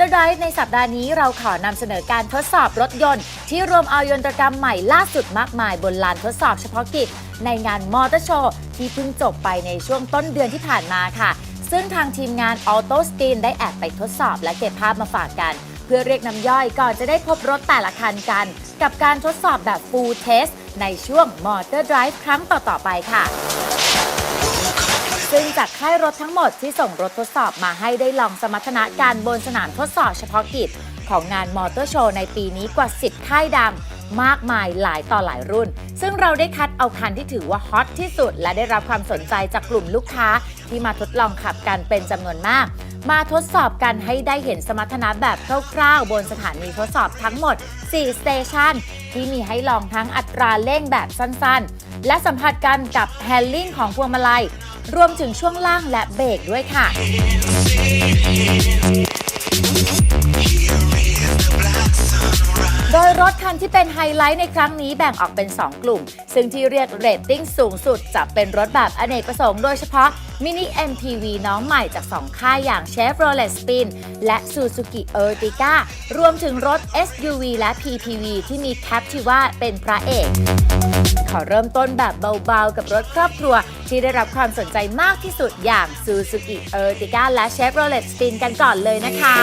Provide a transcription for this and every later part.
ตอร์ไดฟ์ในสัปดาห์นี้เราขอนำเสนอการทดสอบรถยนต์ ที่รวมเอายนตรกรรมใหม่ล่าสุดมากมายบนลานทดสอบเฉพาะกิจ ในงานมอเตอร์โชว์ที่เพิ่งจบไปในช่วงต้นเดือนที่ผ่านมาค่ะ ซึ่งทางทีมงาน Auto s t e a m ได้แอบไปทดสอบและเก็บภาพมาฝากกัน เพื่อเรียกน้ำย่อยก่อนจะได้พบรถแต่ละคันกัน กับการทดสอบแบบ Full Test ในช่วง Motor Drive ครั้งต่อๆไปค่ะ ซึ่งจากค่ายรถทั้งหมดที่ส่งรถทดสอบมาให้ได้ลองสมรรถนะการบนสนามทดสอบเฉพาะกิจ ของงานมอเตอร์โชว์ในปีนี้กว่า 10 ค่ายดังมากมายหลายต่อหลายรุ่น ซึ่งเราได้คัดเอาคันที่ถือว่าฮอตที่สุด และได้รับความสนใจจากกลุ่มลูกค้า ที่มาทดลองขับกันเป็นจำนวนมาก มาทดสอบกันให้ได้เห็นสมรรถนะแบบคร่าวๆ บนสถานีทดสอบทั้งหมด 4 สเตชันที่มีให้ลองทั้งอัตราเร่งแบบสั้นๆ และสัมผัสกันกับแฮนลิ่งของพวงมาลัย รวมถึงช่วงล่างและเบรกด้วยค่ะ รถคันที่เป็นไฮไลท์ในครั้งนี้แบ่งออกเป็น 2 กลุ่ม ซึ่งที่เรียกเรตติ้งสูงสุดจะเป็นรถแบบอเนกประสงค์โดยเฉพาะ Mini MPV น้องใหม่จาก 2 ค่ายอย่าง Chevrolet Spin และ Suzuki Ertiga รวมถึงรถ SUV และ PPV ที่มี Captiva เป็นพระเอกขอเริ่มต้นแบบเบาๆ กับรถครอบครัว ที่ได้รับความสนใจมากที่สุดอย่าง Suzuki Ertiga และ Chevrolet Spin กันก่อนเลยนะคะ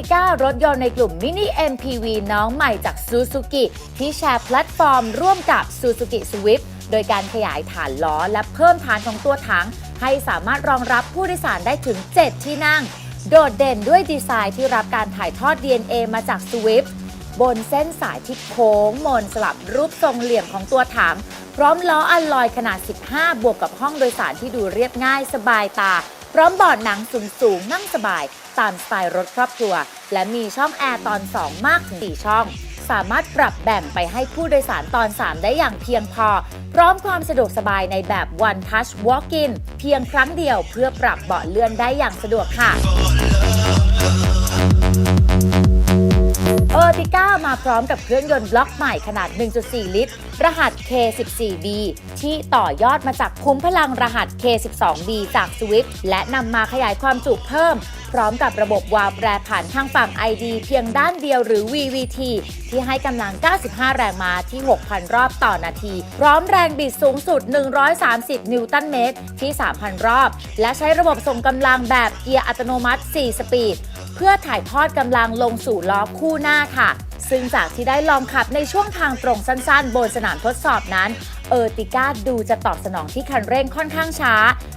ติก้ารถยนต์ในกลุ่ม Mini MPV น้องใหม่จาก Suzuki ที่แชร์แพลตฟอร์มร่วมกับ Suzuki Swift โดยการขยายฐานล้อและเพิ่มฐานของตัวถัง ให้สามารถรองรับผู้โดยสารได้ถึง 7 ที่นั่ง โดดเด่นด้วยดีไซน์ที่รับการถ่ายทอด DNA มาจาก Swift บนเส้นสายที่โค้งมนสลับรูปทรงเหลี่ยมของตัวถัง พร้อมล้ออัลลอยขนาด 15 บวกกับห้องโดยสารที่ดูเรียบง่ายสบายตา พร้อมเบาะหนังสูงๆนั่งสบายตามสไตล์รถครอบครัว และมีช่องแอร์ตอน 2 มากถึง 4 ช่อง สามารถปรับแบ่งไปให้ผู้โดยสารตอน 3 ได้อย่างเพียงพอ พร้อมความสะดวกสบายในแบบ One Touch Walk-in เพียงครั้งเดียวเพื่อปรับเบาะเลื่อนได้อย่างสะดวกค่ะเออติก้ามาพร้อมกับเครื่องยนต์บล็อกใหม่ขนาด 1.4 ลิตร รหัส K14B ที่ต่อยอดมาจากคุ้มพลังรหัส K12B จาก Swift และนำมาขยายความจุเพิ่ม พร้อมกับระบบวาล์วแปรผันทางฝั่ง ID เพียงด้านเดียวหรือ VVT ที่ให้กำลัง 95 แรงม้าที่ 6,000 รอบต่อนาที พร้อมแรงบิดสูงสุด 130 นิวตันเมตรที่ 3,000 รอบ และใช้ระบบส่งกำลังแบบเกียร์อัตโนมัติ 4 สปีด เพื่อถ่ายทอดกำลังลงสู่ล้อคู่หน้าค่ะ ซึ่งจากที่ได้ลองขับในช่วงทางตรงสั้นๆ บนสนามทดสอบนั้นเออติก้าดูจะตอบสนองที่คันเร่งค่อนข้างช้า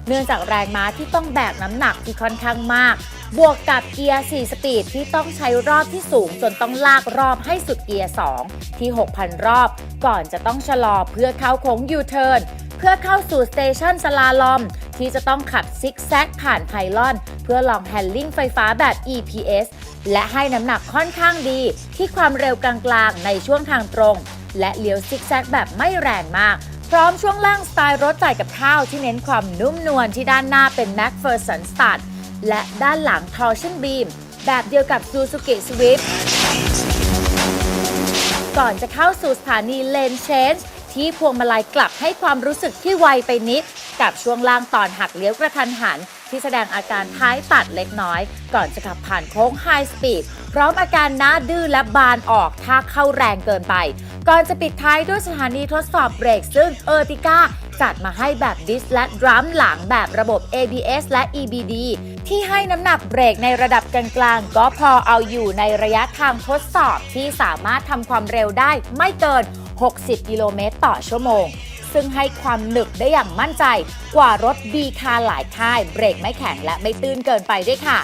เนื่องจากแรงม้าที่ต้องแบกน้ำหนักที่ค่อนข้างมาก บวกกับเกียร์ 4 สปีดที่ต้องใช้รอบที่สูงจนต้องลากรอบให้สุดเกียร์ 2 ที่ 6,000 รอบ ก่อนจะต้องชะลอเพื่อเข้าโค้งยูเทิร์นเพื่อเข้าสู่สเตชันสลาลอม ที่จะต้องขับซิกแซกผ่านไพลอน เพื่อลองแฮนลิ่งไฟฟ้าแบบ EPS และให้น้ำหนักค่อนข้างดีที่ความเร็วกลางๆ ในช่วงทางตรง และเลี้ยวซิกแซกแบบไม่แรงมากพร้อมช่วงล่างสไตล์รถจ่ายกับข้าวที่เน้นความนุ่มนวลที่ด้านหน้าเป็น MacPherson Stud และด้านหลัง Torsion Beam แบบเดียวกับ Suzuki Swift ก่อนจะเข้าสู่สถานี Lane Change ที่พวงมาลัยกลับให้ความรู้สึกที่ไวไปนิด กับช่วงล่างตอนหักเลี้ยวกระทันหัน ที่แสดงอาการท้ายตัดเล็กน้อย ก่อนจะขับผ่านโค้งไฮสปีดพร้อมอาการหน้าดื้อและบานออกถ้าเข้าแรงเกินไป ก่อนจะปิดท้ายด้วยสถานีทดสอบเบรกซึ่งเออร์ติก้าจัดมาให้แบบดิสและดรัมหลังแบบระบบ ABS และ EBD ที่ให้น้ำหนักเบรกในระดับกลางๆ ก็พอเอาอยู่ในระยะทางทดสอบที่สามารถทำความเร็วได้ไม่เกิน 60 กิโลเมตรต่อชั่วโมง ซึ่งให้ความหนึบได้อย่างมั่นใจ กว่ารถ B คาหลายค่าย เบรกไม่แข็งและไม่ตื้นเกินไปด้วยค่ะ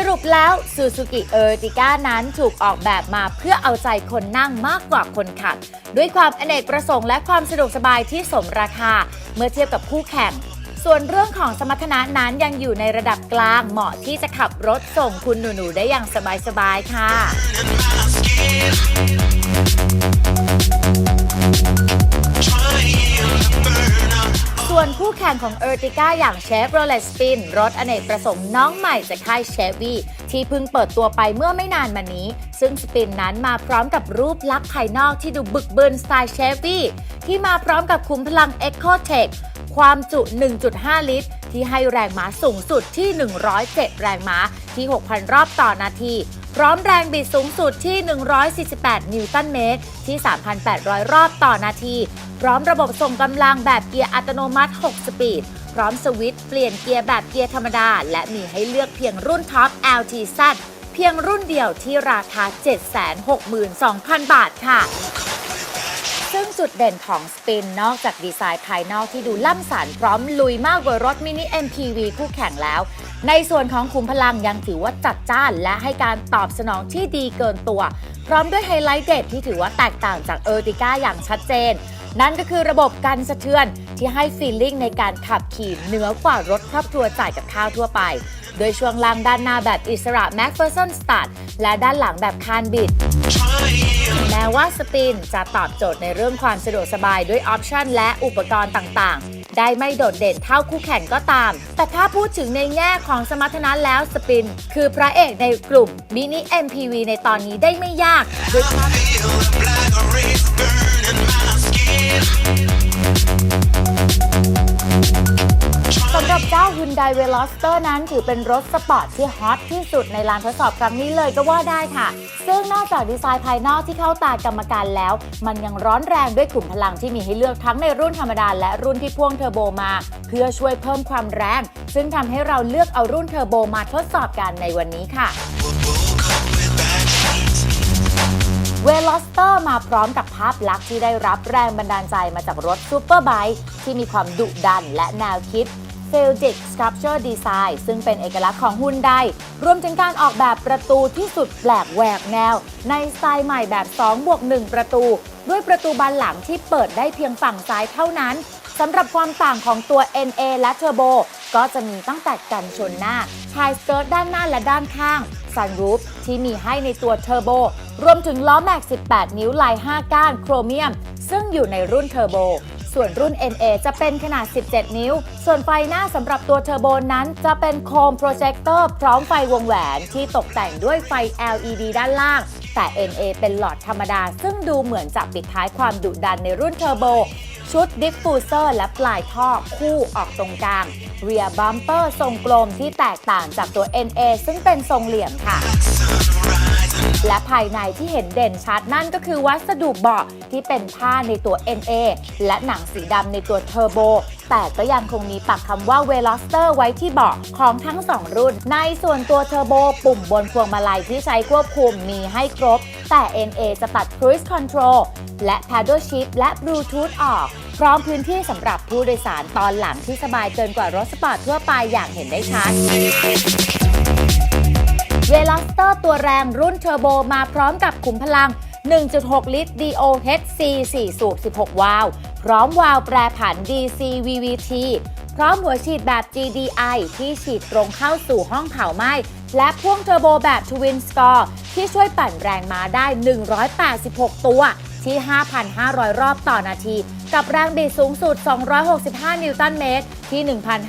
สรุปแล้ว Suzuki Ertiga นั้นถูกออกแบบมาเพื่อเอาใจคนนั่งมากกว่าคนขับ ด้วยความอเนกประสงค์และความสะดวกสบายที่สมราคา เมื่อเทียบกับคู่แข่ง ส่วนเรื่องของสมรรถนะนั้นยังอยู่ในระดับกลางเหมาะที่จะขับรถส่งคุณหนู ๆ ได้อย่างสบาย ๆ ค่ะ วนคู่แข่งของเออร์ติก้าอย่างเชฟโรเลสปินรถอเนกประสงค์น้องใหม่จากค่ายเชฟวีที่เพิ่งเปิดตัวไปเมื่อไม่นานมานี้ ซึ่งสปินนั้นมาพร้อมกับรูปลักษณ์ภายนอกที่ดูบึกบึนสไตล์เชฟวีที่มาพร้อมกับคุ้มพลัง EcoTech ความจุ 1.5 ลิตร ที่ให้แรงม้าสูงสุดที่ 107 แรงม้าที่ 6,000 รอบต่อนาที พร้อมแรงบิดสูงสุดที่ 148 นิวตันเมตร ที่ 3,800 รอบต่อนาที พร้อมระบบส่งกำลังแบบเกียร์อัตโนมัติ 6 สปีด พร้อมสวิตช์เปลี่ยนเกียร์แบบเกียร์ธรรมดา และมีให้เลือกเพียงรุ่นท็อป LTZ เพียงรุ่นเดียวที่ราคา 762,000 บาทค่ะ ซึ่งจุดเด่นของสปินนอกจากดีไซน์ภายนอกที่ดูล่ำสันพร้อมลุยมากกว่ารถมินิ MPV คู่แข่งแล้ว ในส่วนของขุมพลังยังถือว่าจัดจ้านและให้การตอบสนองที่ดีเกินตัว พร้อมด้วยไฮไลท์เด็ดที่ถือว่าแตกต่างจากเออร์ติก้าอย่างชัดเจน นั่นก็คือระบบกันสะเทือนที่ให้ฟีลลิ่งในการขับขี่เหนือกว่ารถครอบครัวจ่ายกับข้าวทั่วไป โดยช่วงล่างด้านหน้าแบบอิสระ MacPherson Start และด้านหลังแบบคานบิด ม้ว่าสปินจะตอบโจทย์ในเรื่องความสะดวกสบายด้วยออปชันและอุปกรณ์ต่างๆ ได้ไม่โดดเด่นเท่าคู่แข่งก็ตาม แต่ถ้าพูดถึงในแง่ของสมรรถนะแล้วสปิน คือพระเอกในกลุ่มมินิ MPV ในตอนนี้ได้ไม่ยาก จ้า Hyundai Veloster นั้นถือเป็นรถสปอร์ตที่ฮอตที่สุดในลานทดสอบครั้งนี้เลยก็ว่าได้ค่ะ ซึ่งนอกจากดีไซน์ภายนอกที่เข้าตากรรมการแล้ว มันยังร้อนแรงด้วยกลุ่มพลังที่มีให้เลือกทั้งในรุ่นธรรมดาและรุ่นที่พ่วงเทอร์โบมา เพื่อช่วยเพิ่มความแรง ซึ่งทำให้เราเลือกเอารุ่นเทอร์โบมาทดสอบกันในวันนี้ค่ะเวล o สเตอร์มาพร้อมกับภาพลักษณ์ที่ได้รับแรงบันดาลใจมาจากรถซูเปอร์ไบค์ที่มีความดุดันและแนวคิด f e l d i c Sculpture Design ซึ่งเป็นเอกลักษณ์ของฮุนไดรวมถึงการออกแบบประตูที่สุดแปลกแหวกแนว ในสไตล์ใหม่แบบ2บวก1ประตู ด้วยประตูบานหลังที่เปิดได้เพียงฝั่งซ้ายเท่านั้นสำหรับความต่างของตัว NA และเทอร์โบก็จะมีตั้งแต่กันชนหน้าชายสเกิร์ตด้านหน้าและด้านข้าง ซันรูฟที่มีให้ในตัวเทอร์โบรวมถึงล้อแม็ก 18 นิ้วลาย 5 ก้านโครเมียม ซึ่งอยู่ในรุ่นเทอร์โบ ส่วนรุ่น NA จะเป็นขนาด 17 นิ้ว ส่วนไฟหน้าสำหรับตัวเทอร์โบนั้น จะเป็นโคมโปรเจคเตอร์พร้อมไฟวงแหวนที่ตกแต่งด้วยไฟ LED ด้านล่าง แต่ NA เป็นหลอดธรรมดา ซึ่งดูเหมือนจะปิดท้ายความดุดันในรุ่นเทอร์โบชุดดิฟฟูเซอร์และปลายท่อคู่ออกตรงกลาง เรียบัมเปอร์ทรงกลมที่แตกต่างจากตัว NA ซึ่งเป็นทรงเหลี่ยมค่ะ และภายในที่เห็นเด่นชัดนั่นก็คือวัสดุเบาะที่เป็นผ้าในตัว NA และหนังสีดำในตัวเทอร์โบแต่ก็ยังคงมีปักคำว่า Veloster ไว้ที่เบาะของทั้ง 2 รุ่น ในส่วนตัวเทอร์โบปุ่มบนพวงมาลัยที่ใช้ควบคุมมีให้ครบ แต่ NA จะตัด Cruise Control และ Paddle Shift และ Bluetooth ออก พร้อมพื้นที่สำหรับผู้โดยสารตอนหลังที่สบายเกินกว่ารถสปอร์ตทั่วไปอย่างเห็นได้ชัด เวล o สเตอร์ตัวแรงรุ่นเทอร์โบมาพร้อมกับขุมพลัง 1.6 ลิตร DOHC 4 สูบ 16 วาล์วพร้อมวาล์วแปรผัน DC VVT พร้อมหัวฉีดแบบ GDI ที่ฉีดตรงเข้าสู่ห้องเผาไหม้ และพ่วงเทอร์โบแบบ Twin Score ที่ช่วยปั่นแรงม้าได้ 186 ตัวที่ 5,500 รอบต่อนาที กับแรงบิดสูงสุด 265 นิวตันเมตร ที่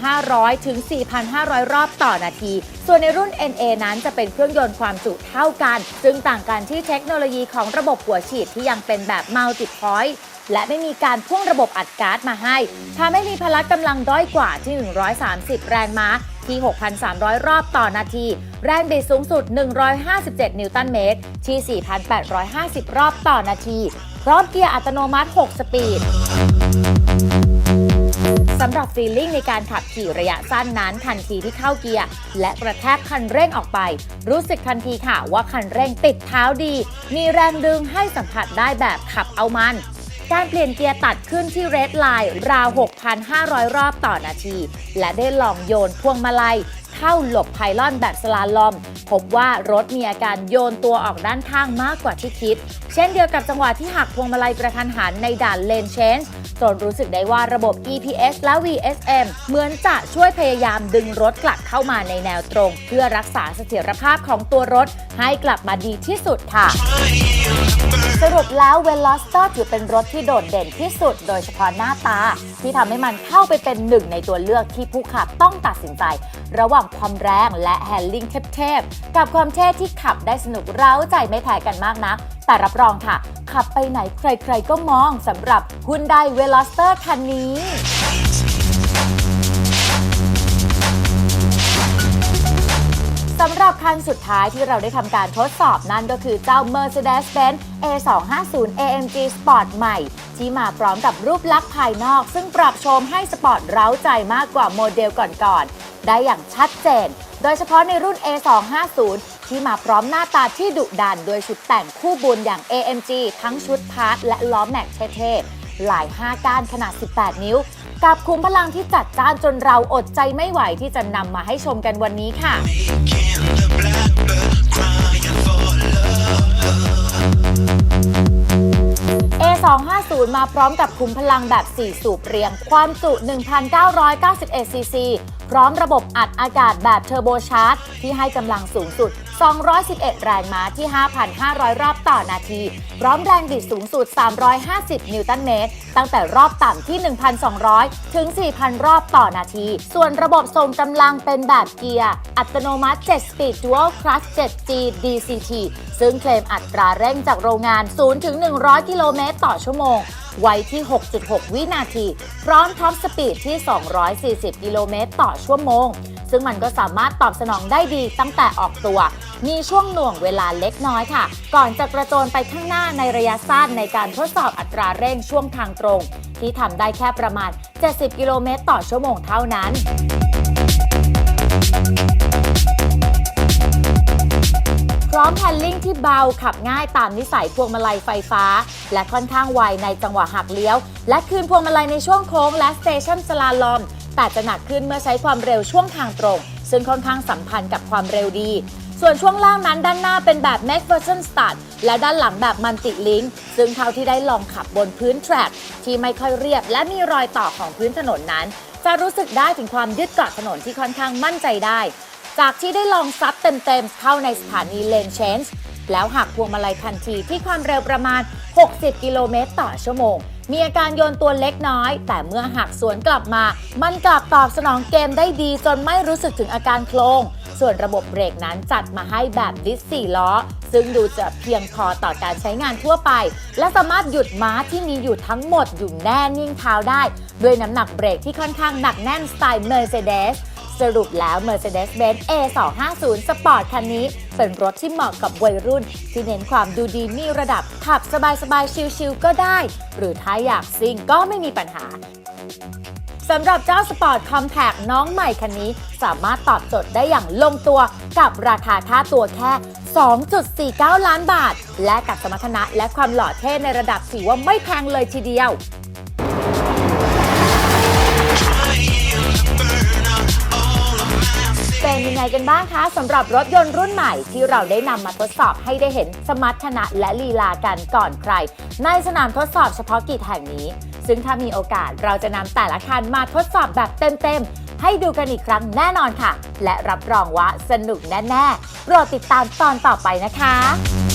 1,500 ถึง 4,500 รอบต่อนาที ส่วนในรุ่น NA นั้นจะเป็นเครื่องยนต์ความจุเท่ากัน ซึ่งต่างกันที่เทคโนโลยีของระบบหัวฉีดที่ยังเป็นแบบ Multi Point และไม่มีการพ่วงระบบอัดก๊าซมาให้ทำให้มีพละกำลังด้อยกว่าที่ 130 แรงม้าที่ 6,300 รอบต่อนาที แรงบิดสูงสุด 157 นิวตันเมตร ที่ 4,850 รอบต่อนาที พร้อมเกียร์อัตโนมัติ 6 สปีดสำหรับฟีลลิ่งในการขับขี่ระยะสั้นนั้นทันทีที่เข้าเกียร์ และกระแทกคันเร่งออกไป รู้สึกทันทีค่ะว่าคันเร่งติดเท้าดี มีแรงดึงให้สัมผัสได้แบบขับเอามัน การเปลี่ยนเกียร์ตัดขึ้นที่เรดไลน์ราว 6,500 รอบต่อนาที และได้ลองโยนพวงมาลัย เข้าหลบไพลอนแบบสลาลอม พบว่ารถมีอาการโยนตัวออกด้านข้างมากกว่าที่คิด เช่นเดียวกับจังหวะที่หักพวงมาลัยกระทันหันในด่านเลนเชนจ์จนรู้สึกได้ว่าระบบ EPS และ VSM เหมือนจะช่วยพยายามดึงรถกลับเข้ามาในแนวตรง เพื่อรักษาเสถียรภาพของตัวรถให้กลับมาดีที่สุดค่ะ สรุปแล้ว Veloster ถือเป็นรถที่โดดเด่นที่สุด โดยเฉพาะหน้าตาที่ทำให้มันเข้าไปเป็นหนึ่งในตัวเลือกที่ผู้ขับต้องตัดสินใจ ระหว่างความแรงและแฮนดิ้งเทพๆกับความเท่ที่ขับได้สนุกเร้าใจไม่แพ้กันมากนะแต่รับรองค่ะ ขับไปไหนใครๆก็มองสำหรับ Hyundai Veloster คันนี้ สำหรับคันสุดท้ายที่เราได้ทำการทดสอบนั่นก็คือเจ้า Mercedes-Benz A250 AMG Sport ใหม่ ที่มาพร้อมกับรูปลักษณ์ภายนอก ซึ่งปรับโฉมให้สปอร์ตเร้าใจมากกว่าโมเดลก่อนๆ ได้อย่างชัดเจน โดยเฉพาะในรุ่น A250 ที่มาพร้อมหน้าตาที่ดุดันโดยชุดแต่งคู่บุญอย่าง AMG ทั้งชุดพาร์ทและล้อแม็กเท่ๆหลาย 5 ก้านขนาด 18 นิ้ว กับคุมพลังที่จัดจ้านจนเราอดใจไม่ไหวที่จะนำมาให้ชมกันวันนี้ค่ะ A250 มาพร้อมกับคุมพลังแบบ 4 สูบเรียง ความจุ 1,991ซีซี พร้อมระบบอัดอากาศแบบเทอร์โบชาร์จที่ให้กำลังสูงสุด 211 แรงม้าที่ 5,500 รอบต่อนาที พร้อมแรงบิดสูงสุด 350 นิวตันเมตร ตั้งแต่รอบต่ำที่ 1,200 ถึง 4,000 รอบต่อนาที ส่วนระบบส่งกำลังเป็นแบบเกียร์ อัตโนมัติ 7 Speed Dual Clutch 7G DCT ซึ่งเคลมอัตราเร่งจากโรงงาน 0 ถึง 100 กิโลเมตรต่อชั่วโมง ไว้ที่ 6.6 วินาที พร้อมท็อปสปีดที่ 240 กิโลเมตรต่อชั่วโมง ซึ่งมันก็สามารถตอบสนองได้ดีตั้งแต่ออกตัว มีช่วงหน่วงเวลาเล็กน้อยค่ะ ก่อนจะกระโจนไปข้างหน้าในระยะสั้นในการทดสอบอัตราเร่งช่วงทางตรง ที่ทำได้แค่ประมาณ 70 กิโลเมตรต่อชั่วโมงเท่านั้น ร้อมแฮนลิ่งที่เบาขับง่ายตามนิสัยพวงมาลัยไฟฟ้า และค่อนข้างไวในจังหวะหักเลี้ยว และคืนพวงมาลัยในช่วงโค้งและสเตชันสลาลอม แต่จะหนักขึ้นเมื่อใช้ความเร็วช่วงทางตรง ซึ่งค่อนข้างสัมพันธ์กับความเร็วดี ส่วนช่วงล่างนั้นด้านหน้าเป็นแบบ MacPherson Start และด้านหลังแบบมันติลิงซึ่งเท่าที่ได้ลองขับบนพื้นแทร็กที่ไม่ค่อยเรียบ และมีรอยต่อของพื้นถนนนั้น จะรู้สึกได้ถึงความยึดเกาะถนนที่ค่อนข้างมั่นใจได้ จากที่ได้ลองซัดเต็มๆ เข้าในสถานีเลนเชนส์แล้วหักพวงมาลัยทันทีที่ความเร็วประมาณ 60 กิโลเมตรต่อชั่วโมง มีอาการโยนตัวเล็กน้อย แต่เมื่อหักสวนกลับมา มันกลับตอบสนองเกมได้ดีจนไม่รู้สึกถึงอาการโคลง ส่วนระบบเบรกนั้นจัดมาให้แบบดิส4ล้อ ซึ่งดูจะเพียงพอต่อการใช้งานทั่วไป และสามารถหยุดม้าที่มีอยู่ทั้งหมดอยู่แน่นิ่งเท้าได้ ด้วยน้ำหนักเบรกที่ค่อนข้างหนักแน่นสไตล์ Mercedes ส สรุปแล้ว Mercedes-Benz A250 Sport คันนี้ เป็นรถที่เหมาะกับวัยรุ่น ที่เน้นความดูดีมีระดับขับสบายๆ ชิลๆ ก็ได้ หรือถ้าอยากซิ่งก็ไม่มีปัญหาสำหรับเจ้า Sport Compact น้องใหม่คันนี้ สามารถตอบโจทย์ได้อย่างลงตัวกับราคาค่าตัวแค่ 2.49 ล้านบาท และกับสมรรถนะและความหล่อเท่ในระดับถือว่าไม่แพงเลยทีเดียว ยังไงกันบ้างคะสำหรับรถยนต์รุ่นใหม่ที่เราได้นำมาทดสอบให้ได้เห็นสมรรถนะและลีลากันก่อนใคร ในสนามทดสอบเฉพาะกิจแห่งนี้ ซึ่งถ้ามีโอกาสเราจะนำแต่ละคันมาทดสอบแบบเต็มๆ ให้ดูกันอีกครั้งแน่นอนค่ะ และรับรองว่าสนุกแน่ๆโปรดติดตามตอนต่อไปนะคะ